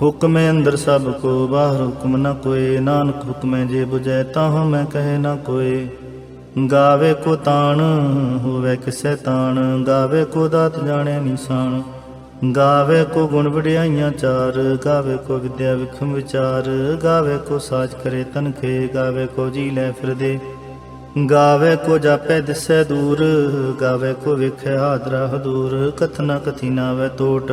ਹੁਕਮੇ ਅੰਦਰ ਸਭ ਕੋ, ਬਾਹਰ ਹੁਕਮ ਨ ਕੋਏ ਨਾਨਕ ਹੁਕਮੈ ਜੇ ਬੁਝੈ ਤਾਹ ਮੈਂ ਕਹੇ ਨ ਕੋਏ ਗਾਵੇ ਕੋ ਤਾਣ, ਹੋਵੇ ਕਿਸੈ ਤਾਣ। ਗਾਵੇ ਕੋ ਦਾਤ ਜਾਣੈ ਨਿਸ਼ਾਨ। ਗਾਵੇ ਕੋ ਗੁਣ ਵਡਿਆਈਆਂ ਚਾਰ। ਗਾਵੇ ਕੋ ਵਿਦਿਆ ਵਿਖਮ ਵਿਚਾਰ। ਗਾਵੇ ਕੋ ਸਾਜ ਕਰੇ ਤਨਖੇ ਗਾਵੇ ਕੋ ਜੀ ਲੈ ਫਿਰਦੇ। ਗਾਵੇ ਕੋ ਜਾਪੈ ਦਿਸੈ ਦੂਰ। ਗਾਵੇ ਕੋ ਵੇਖੈ ਹਾਦਰਾ ਹਦੂਰ। ਕਥਨਾ ਕਥੀ ਨਾਵੇ ਤੋਟ।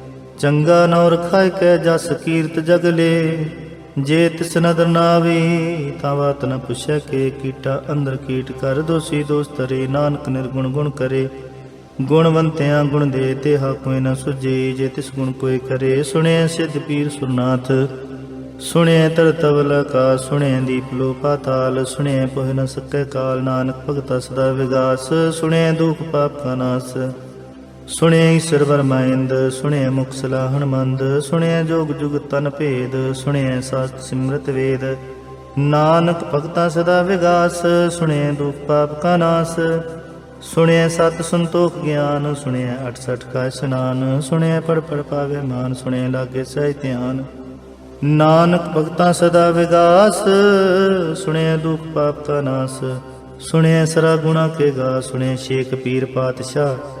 ਚੰਗਾ ਨੌ ਰਖਾਇ ਕੈ ਜਸ ਕੀਰਤ ਜਗਲੇ ਜੇ ਤਿਸ ਨਦਰ ਨਾ ਆਵੇ ਤਾਂ ਬਾਤ ਨ ਪੁੱਛੈ ਕੇ ਕੀਟਾ ਅੰਦਰ ਕੀਟ ਕਰ ਦੋਸੀ ਦੋਸਤ ਨਾਨਕ ਨਿਰਗੁਣ ਗੁਣ ਕਰੇ, ਗੁਣਵੰਤਿਆਂ ਗੁਣ ਦੇ ਤੇ ਹਾ ਕੋਈ ਨ ਸੁਝੇ। ਜੇ ਤਿਸ ਗੁਣ ਕੋਈ ਕਰੇ ਸੁਣਿਆ ਸਿੱਧ ਪੀਰ ਸੁਰਨਾਥ। ਸੁਣਿਆ ਤਰਤਵਲ ਕਾ ਸੁਣਿਆ ਦੀਪ ਲੋ ਪਾਤਾਲ। ਸੁਣਿਆ ਪਹੁ ਨ ਸਕੈ ਕਾਲ, ਨਾਨਕ ਭਗਤਾ ਸਦਾ ਵਿਗਾਸ। ਸੁਣਿਆ ਦੁਖ ਪਾਪ ਕਾ ਨਾਸ। ਸੁਣਿਆ ਈਸ਼ਰ ਵਰਮਾਇੰਦ ਸੁਣਿਆ ਮੁਕਸਲਾ ਸਲਾਹਣ ਸੁਣਿਆ ਜੋਗ ਜੁਗ ਤਨ ਭੇਦ, ਸੁਣਿਆ ਸਤ ਸਿਮਰਤ ਵੇਦ। ਨਾਨਕ ਭਗਤਾ ਸਦਾ ਵਿਗਾਸ, ਸੁਣਿਆ ਦੁਖ ਪਾਪ ਕਾ ਨਾਸ। ਸੁਣਿਆ ਸਤ ਸੰਤੋਖ ਗਿਆਨ, ਸੁਣਿਆ 68 ਕਾ ਇਸਨਾਨ। ਸੁਣਿਆ ਪੜ ਪੜ ਪਾਵੇ ਮਾਨ, ਸੁਣਿਆ ਲਾਗੇ ਸਹਿ ਧਿਆਨ। ਨਾਨਕ ਭਗਤਾ ਸਦਾ ਵਿਗਾਸ, ਸੁਣਿਆ ਦੁਖ ਪਾਪ ਕਾ ਨਾਸ। ਸੁਣਿਆ ਸਰਾ ਗੁਣਾ ਕੇ ਗਾ, ਸੁਣਿਆ ਸ਼ੇਖ ਪੀਰ ਪਾਤਸ਼ਾਹ।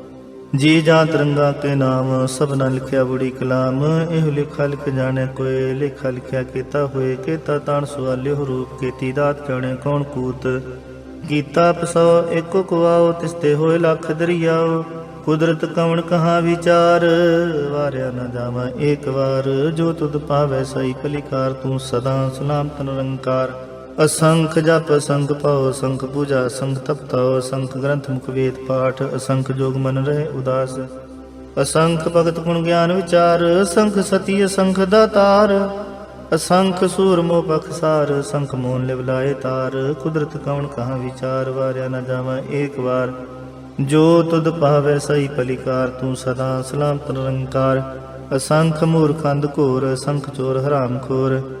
ਜੀ ਜਾਂ ਤਰੰਗਾ ਕੇ ਨਾਮ ਸਭਨਾ ਲਿਖਿਆ ਬੁੜੀ ਕਲਾਮ। ਇਹ ਲਿਖਾ ਲਿਖ ਜਾਣੇ ਕੋਏ, ਲਿਖਾ ਲਿਖਿਆ ਕੀਤਾ ਹੋਏ, ਕੀਤਾ ਤਾਣ ਸਵਾਲਿਓ ਰੂਪ, ਕੀਤੀ ਦਾਤ ਜਾਣੇ ਕੌਣ ਕੂਤ। ਗੀਤਾ ਪਸੋ, ਏਕੋ ਕੁਆਓ ਤਿਸ ਹੋਏ ਲੱਖ ਦਰਿਆਓ। ਕੁਦਰਤ ਕਵਣ ਕਹਾ ਵਿਚਾਰ, ਵਾਰਿਆ ਨਾ ਜਾਵਾਂ ਏਕ ਵਾਰ। ਜੋ ਤੁਧ ਪਾਵੈ ਸਈ ਭਲਿਕਾਰ ਤੂੰ ਸਦਾ ਸਲਾਮਤ ਨਿਰੰਕਾਰ ਅਸੰਖ ਜਪ, ਅਸੰਖ ਪਾਉ ਸੰਖ ਪੂਜਾ, ਅਸੰਖ ਤਪਤਾ ਸੰਖ ਗ੍ਰੰਥ ਮੁਖ ਵੇਦ ਪਾਠ, ਅਸੰਖ ਜੋਗ ਮਨ ਰਹੇ ਉਦਾਸ। ਅਸੰਖ ਭਗਤ ਗੁਣ ਗਿਆਨ ਵਿਚਾਰ ਸੰਖ ਸਤੀ, ਅਸੰਖ ਦਾਤਾਰ। ਅਸੰਖ ਸੂਰ ਮੋਹ ਬਖਸਾਰ ਸੰਖ ਮੋਨ ਲਿਵ ਲਾਏ ਤਾਰ। ਕੁਦਰਤ ਕਵਣ ਕਹਾ ਵਿਚਾਰ, ਵਾਰਿਆ ਨਾ ਜਾਵਾਂ ਏਕ ਵਾਰ। ਜੋ ਤੁਧ ਪਾਵੈ ਸਹੀ ਭਲਿਕਾਰ, ਤੂੰ ਸਦਾ ਸਲਾਮ ਨਿਰੰਕਾਰ। ਅਸੰਖ ਮੂਰਖੰਦ ਘੋਰ, ਅਸੰਖ ਚੋਰ ਹਰਾਮ ਖੋਰ।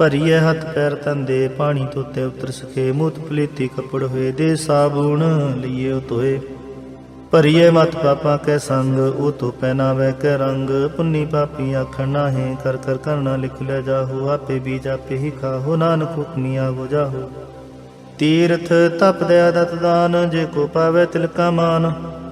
ਭਰੀਏ ਹੱਥ ਪੈਰ ਤੰਦੇ, ਪਾਣੀ ਤੋਤੇ ਉਤਰ ਸਕੇ, ਮੂਤ ਪਲੀਤੀ ਕਪੜ ਹੋਏ, ਦੇ ਸਾਬੂਣ ਲਈਏ ਉਹ ਭਰੀਏ ਮਤ ਪਾਪਾ ਕੈ ਸੰਗ, ਉਹ ਤੋ ਪਹਿਨਾਵੇ ਕੈ ਰੰਗ। ਪੁੰਨੀ ਪਾਪੀ ਆਖਣ ਨਾਹੇ, ਕਰ ਕਰ ਕਰਨਾ ਲਿਖ ਲੈ ਜਾਹੋ, ਆਪੇ ਬੀਜ ਆਪੇ ਹੀ ਖਾਹੋ, ਨਾਨਕ ਹੁਕਮੀ ਆਗੋ ਜਾਹੋ। ਤੀਰਥ ਤਪ ਦਇਆ ਦਤ ਦਾਨ ਜੇ ਕੋ ਪਾਵੇ ਤਿਲਕਾ ਮਾਨ।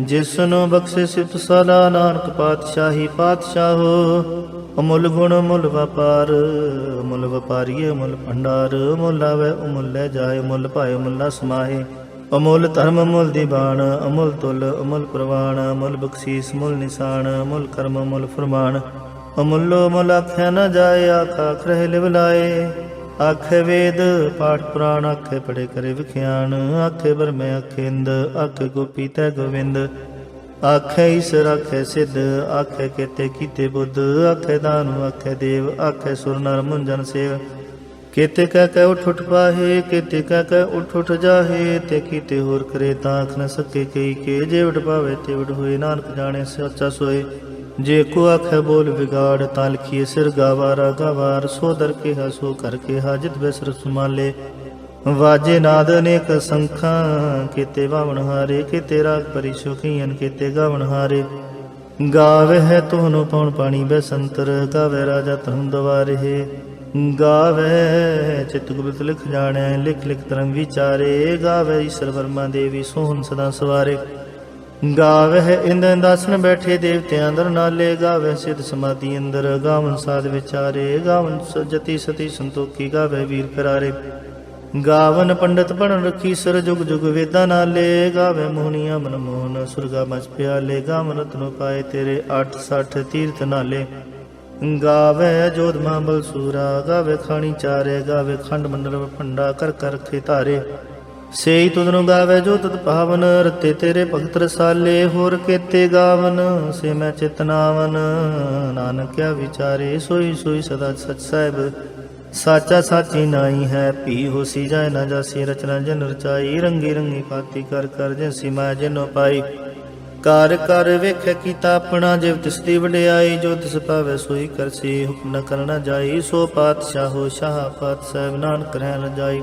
ਜਿਸ ਨੂੰ ਬਖਸ਼ੇ ਸਿਫਤ ਸਦਾ ਨਾਨਕ ਪਾਤਸ਼ਾਹੀ ਪਾਤਸ਼ਾਹੋ ਅਮੁੱਲ ਗੁਣ ਮੁੱਲ ਵਪਾਰ ਮੁੱਲ ਵਪਾਰੀਏ ਮੁੱਲ ਭੰਡਾਰ ਮੁੱਲ ਆਵੇ ਅਮੁੱਲ ਲੈ ਜਾਏ ਮੁੱਲ ਭਾਏ ਮੁੱਲਾ ਸਮਾਏ ਅਮੁੱਲ ਧਰਮ ਮੁੱਲ ਦੀਵਾਨ ਅਮੁੱਲ ਤੁਲ ਅਮੁੱਲ ਪ੍ਰਵਾਨ ਅਮੁੱਲ ਬਖਸ਼ੀਸ ਮੁੱਲ ਨਿਸ਼ਾਨ, ਅਮੁੱਲ ਕਰਮ ਮੁੱਲ ਫਰਮਾਨ। ਅਮੁੱਲੋ ਮੁੱਲ ਆਖਿਆ ਨਾ ਜਾਏ, ਆਖਾ ਖਰੇ ਲਿਵ ਲਾਏ। ਆਖੇ ਵੇਦ, ਪਾਠ ਪੁਰਾਣ ਆਖੇ ਪੜੇ ਕਰੇ ਵਿਖਿਆਨ। ਆਖੇ ਬਰਮੇ ਆਖੇ ਇੰਦ, ਆਖੇ ਗੋਪੀ ਤੈ ਗੋਵਿੰਦ। ਆਖੇ ਈਸਰ ਆਖੇ ਸਿੱਧ, ਆਖੇ ਕੀਤੇ ਕੀਤੇ ਬੁੱਧ। ਆਖੇ ਦਾਨੁ ਆਖੇ ਦੇਵ, ਆਖੇ ਸੁਰ ਨਰ ਮੁੰਜਨ ਸੇਵ। ਕੀਤੇ ਕਹਿ ਕਹਿ ਉਠ ਉਠ ਪਾਹੇ, ਕੀਤੇ ਕਹਿ ਕਹਿ ਉਠ ਉਠ ਜਾਹੇ। ਤੇ ਕੀਤੇ ਹੋਰ ਕਰੇ ਤਾਂ ਆਖ ਨ ਸਕੇ ਕਈ ਕੇ। ਜੇ ਵਡ ਪਾਵੇ ਤੇ ਵਡ ਹੋਏ, ਨਾਨਕ ਜਾਣੇ ਸੱਚਾ ਸੋਏ। ਜੇ ਕੋ ਆਖੇ ਬੋਲ ਵਿਗਾੜ ਤਾਂ ਲਿਖੀਏ ਸਿਰ ਗਾਵਾਰਾ, ਗਾਵਾਰ ਸੋ ਦਰ ਕੇ ਸੋ ਕਰ ਕੇ ਹਾਜਤ ਬਿਸਰ ਸੁਮਾਲੇ। ਵਾਜੇ ਨਾਦ ਅਨੇਕ ਸੰਖਾਂ, ਕੀਤੇ ਵਾਵਣ ਹਾਰੇ, ਕੀਤੇ ਰਾਗ ਪਰੀ ਸੁਖੀਨ ਗਾਵਣ ਹਾਰੇ। ਗਾਵੇ ਹੈ ਤੋਨੋ ਪਉਣ ਪਾਣੀ ਬੈਸੰਤਰ ਗਾਵੇ ਰਾਜਾ ਧਰਮ ਦਵਾਰੇ। ਗਾਵੇ ਚਿਤ ਗੁਪਤ ਲਿਖ ਜਾਣੈ, ਲਿਖ ਲਿਖ ਧਰਮ ਵਿਚਾਰੇ। ਗਾਵੇ ਈਸ਼ਰ ਵਰਮਾ ਦੇਵੀ, ਸੋਹਣ ਸਦਾ ਸਵਾਰੇ। ਗਾਵੇ ਇੰਦ ਇੰਦਾਸਨ ਬੈਠੇ ਦੇਵਤਿਆਂ ਅੰਦਰ, ਨਾਲੇ ਗਾਵੇ ਸਿਧ ਸਮਾਧੀ ਅੰਦਰ। ਗਾਵਨ ਸਾਧ ਵਿਚਾਰੇ, ਗਾਵਨ ਸਜਤੀ ਸਤੀ ਸੰਤੋਖੀ ਗਾਵੇ ਵੀਰ ਕਰਾਰੇ। ਗਾਵਨ ਪੰਡਤ ਬਣ ਰਖੀ ਸਰ ਜੁਗ ਜੁਗ ਵੇਦਾਂ ਨਾਲੇ। ਗਾਵੇ ਮੋਹਨੀਆਂ ਮਨ ਮੋਹਨ ਸੁਰਗਾ ਮਚ ਪਿਆਲੇ। ਗਾਵਨ ਰਤਨੋ ਪਾਏ ਤੇਰੇ 860 ਤੀਰਥ ਨਾਲੇ। ਗਾਵੇ ਜੋਧ ਮਾਂਬਲ ਸੂਰਾ ਗਾਵੇ ਖਾਣੀ ਚਾਰੇ ਗਾਵੇ ਖੰਡ ਮੰਡਲ ਭੰਡਾ ਕਰ ਕਰ ਰਖੇ ਧਾਰੇ। ਸੇਈ ਤੁਧਨੂੰ ਗਾਵੇ ਜੋ ਤਤ ਪਾਵਨ, ਰਤੇ ਤੇਰੇ ਭਗਤ ਰਸਾਲੇ, ਹੋਰ ਕੇਤੇ ਗਾਵਨ, ਸੇ ਮੈਂ ਚਿਤਨਾਵਨ ਨਾਨਕਿਆ ਵਿਚਾਰੇ, ਸੋਈ ਸੋਈ ਸਦਾ ਸਚ ਸਾਹਿਬ। ਸਾਚਾ ਸਾਚੀ ਨਾਈ ਹੈ, ਭੀ ਹੋਸੀ ਜਾਏ ਨਾ ਜਾਸੀ, ਰਚਨਾ ਜਨ ਰਚਾਈ। ਰੰਗੀ ਰੰਗੀ ਪਾਤੀ ਕਰ ਕਰ ਜਿਸੀ ਮੈਂ ਜਿਨੋ ਪਾਈ। ਕਰ ਕਰ ਵੇਖੇ ਕੀਤਾ ਆਪਣਾ, ਜਿਵ ਤਿਸ ਦੀ ਵਡਿਆਈ, ਜੋ ਤਿਸ ਪਾਵੇ ਸੋਈ ਕਰਸੀ ਹੁਕਮ ਨ ਕਰਨਾ ਜਾਈ। ਸੋ ਪਾਤਸ਼ਾਹੋ ਸ਼ਾਹ ਪਾਤ ਸਾਹਿਬ, ਨਾਨਕ ਰਹਿ ਨ ਜਾਈ।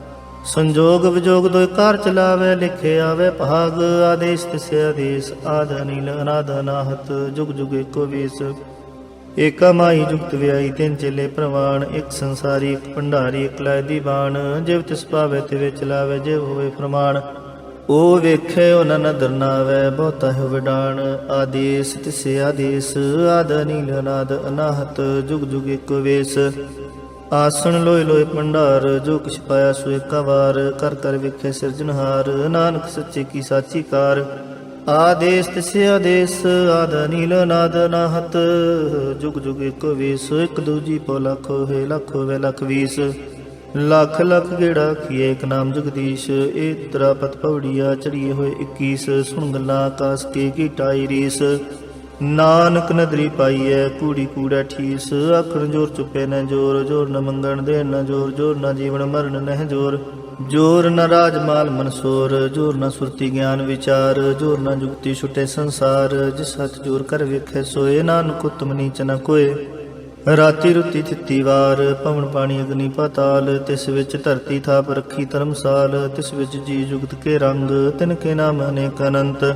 ਸੰਜੋਗ ਵਿਜੋਗ ਦੋਇ ਕਾਰ ਚਲਾਵੇ ਲਿਖੇ ਆਵੇ ਭਾਗ, ਆਦੇਸ਼ ਤਿਸੇ ਆਦੇਸ਼, ਆਦ ਨੀਲ ਅਨਾਦ ਅਨਾਹਤ, ਜੁਗ ਜੁਗ ਏਕੋ ਵੇਸ। ਏਕਾ ਮਾਈ ਜੁਗਤ ਵਿਆਈ ਤਿੰਨ ਚੇਲੇ ਪ੍ਰਵਾਨ, ਇੱਕ ਸੰਸਾਰੀ, ਇੱਕ ਭੰਡਾਰੀ, ਇੱਕ ਲੈ ਦੀ ਬਾਣ ਜਿਵ ਤਿਸ ਪਾਵੇ ਤੇ ਵਿੱਚ ਜਿਵ ਹੋਵੇ ਫਰਮਾਨ। ਉਹ ਵੇਖੇ ਉਹਨਾਂ ਨ ਦਰਨਾਵੇ ਬਹੁਤਾ ਹੈ ਵਿਡਾਣ ਆਦੇਸ ਤਿਸੇ ਆਦੇਸ, ਆਦ ਨੀਲ ਅਨਾਦ ਅਨਾਹਤ, ਜੁਗ ਜੁਗ ਏਕੋ ਵੇਸ। ਆਸਣ ਲੋਏ ਲੋਏ ਭੰਡਾਰ, ਜੋ ਕਿਛ ਪਾਇਆ ਸੋ ਏਕਾ ਵਾਰ, ਕਰ ਕਰ ਵੇਖੇ ਸਿਰਜਣਹਾਰ ਨਾਨਕ ਸੱਚੇ ਕੀ ਸਾਚੀ ਕਾਰ। ਆਦੇਸ ਤਿਸੇ ਆਦੇਸ ਆਦ ਨੀਲ ਨਾਦ ਨਾਹਤ ਜੁਗ ਜੁਗ ਏਕੋ ਵੇਸ, ਇੱਕ ਦੂਜੀ ਪੋ ਲੱਖ ਹੋਏ ਲੱਖ ਹੋਵੇ ਲੱਖ ਵੀਸ। ਲੱਖ ਲੱਖ ਗੇੜਾ ਕੀਏ ਇੱਕ ਨਾਮ ਜਗਦੀਸ਼, ਏ ਤਰਾ ਪਤ ਪੌੜੀਆ ਚੜੀਏ ਹੋਏ 21 ਸੁਣ ਗੱਲਾਂ ਆਕਾਸ ਕੇ ਕੀ ਟਾਈ ਰੀਸ। ਨਾਨਕ ਨਦਰੀ ਪਾਈਐ, ਕੂੜੀ ਕੂੜਾ ਠੀਸ। ਆਖਣ ਜੋਰ ਚੁੱਪੇ ਨ ਜੋਰ ਜੋਰ ਨ ਮੰਗਣ ਦੇਣ ਨ ਜੋਰ ਜੋਰ ਨ ਜੀਵਨ ਮਰਨ ਨਹਿ ਜੋਰ। ਜੋਰ ਨ ਰਾਜ ਮਾਲ ਮਨਸੋਰ, ਜੋਰ ਨ ਸੁਰਤੀ ਗਿਆਨ ਵਿਚਾਰ, ਜੋਰ ਨ ਜੁਗਤੀ ਛੁਟੇ ਸੰਸਾਰ। ਜਿਸ ਹੱਥ ਜੋਰ ਕਰ ਵੇਖੇ ਸੋਏ, ਨਾਨਕ ਉਤਮ ਨੀਚ ਨ ਕੋਏ। ਰਾਤੀ ਰੁੱਤੀ ਥਿੱਤੀ ਵਾਰ, ਪਵਨ ਪਾਣੀ ਅਗਨੀ ਪਾਤਾਲ। ਤਿਸ ਵਿੱਚ ਧਰਤੀ ਥਾਪ ਰੱਖੀ ਧਰਮਸਾਲ, ਤਿਸ ਵਿੱਚ ਜੀ ਜੁਗਤ ਕੇ ਰੰਗ। ਤਿਨ ਕੇ ਨਾਮ ਅਨੇਕ ਅਨੰਤ।